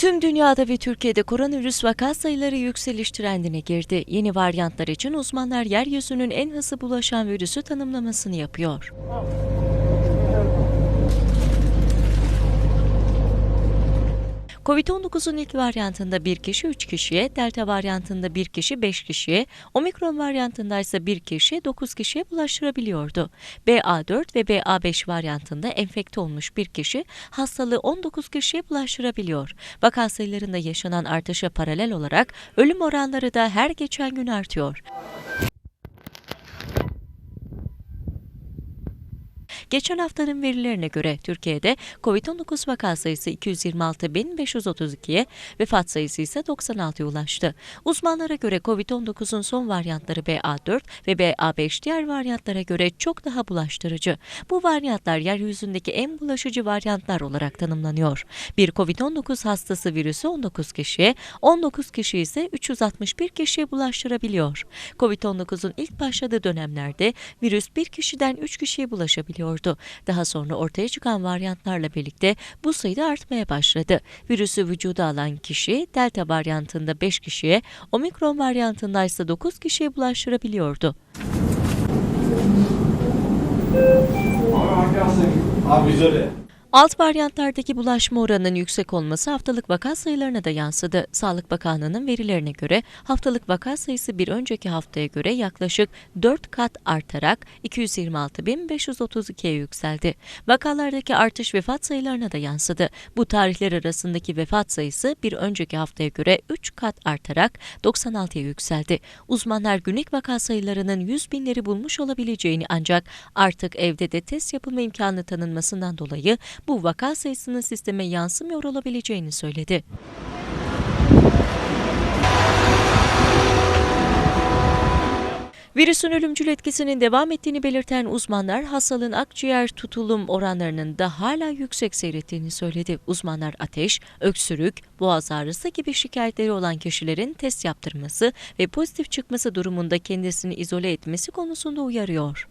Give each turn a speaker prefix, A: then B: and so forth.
A: Tüm dünyada ve Türkiye'de koronavirüs vaka sayıları yükseliş trendine girdi. Yeni varyantlar için uzmanlar yeryüzünün en hızlı bulaşan virüsü tanımlamasını yapıyor. Covid-19'un ilk varyantında bir kişi 3 kişiye, Delta varyantında bir kişi 5 kişiye, Omikron varyantında ise bir kişi 9 kişiye bulaştırabiliyordu. BA4 ve BA5 varyantında enfekte olmuş bir kişi hastalığı 19 kişiye bulaştırabiliyor. Vaka sayılarında yaşanan artışa paralel olarak ölüm oranları da her geçen gün artıyor. Geçen haftanın verilerine göre Türkiye'de COVID-19 vaka sayısı 226.532'ye, vefat sayısı ise 96'ya ulaştı. Uzmanlara göre COVID-19'un son varyantları BA4 ve BA5 diğer varyantlara göre çok daha bulaştırıcı. Bu varyantlar yeryüzündeki en bulaşıcı varyantlar olarak tanımlanıyor. Bir COVID-19 hastası virüsü 19 kişiye, 19 kişi ise 361 kişiye bulaştırabiliyor. COVID-19'un ilk başladığı dönemlerde virüs bir kişiden 3 kişiye bulaşabiliyordu. Daha sonra ortaya çıkan varyantlarla birlikte bu sayıda artmaya başladı. Virüsü vücuda alan kişi delta varyantında 5 kişiye, omikron varyantında ise 9 kişiye bulaştırabiliyordu.
B: Abi izole.
A: Alt varyantlardaki bulaşma oranının yüksek olması haftalık vaka sayılarına da yansıdı. Sağlık Bakanlığı'nın verilerine göre haftalık vaka sayısı bir önceki haftaya göre yaklaşık 4 kat artarak 226.532'ye yükseldi. Vakalardaki artış vefat sayılarına da yansıdı. Bu tarihler arasındaki vefat sayısı bir önceki haftaya göre 3 kat artarak 96'ya yükseldi. Uzmanlar günlük vaka sayılarının 100 binleri bulmuş olabileceğini ancak artık evde de test yapılma imkanı tanınmasından dolayı bu vaka sayısının sisteme yansımıyor olabileceğini söyledi. Virüsün ölümcül etkisinin devam ettiğini belirten uzmanlar hastalığın akciğer tutulum oranlarının da hala yüksek seyrettiğini söyledi. Uzmanlar ateş, öksürük, boğaz ağrısı gibi şikayetleri olan kişilerin test yaptırması ve pozitif çıkması durumunda kendisini izole etmesi konusunda uyarıyor.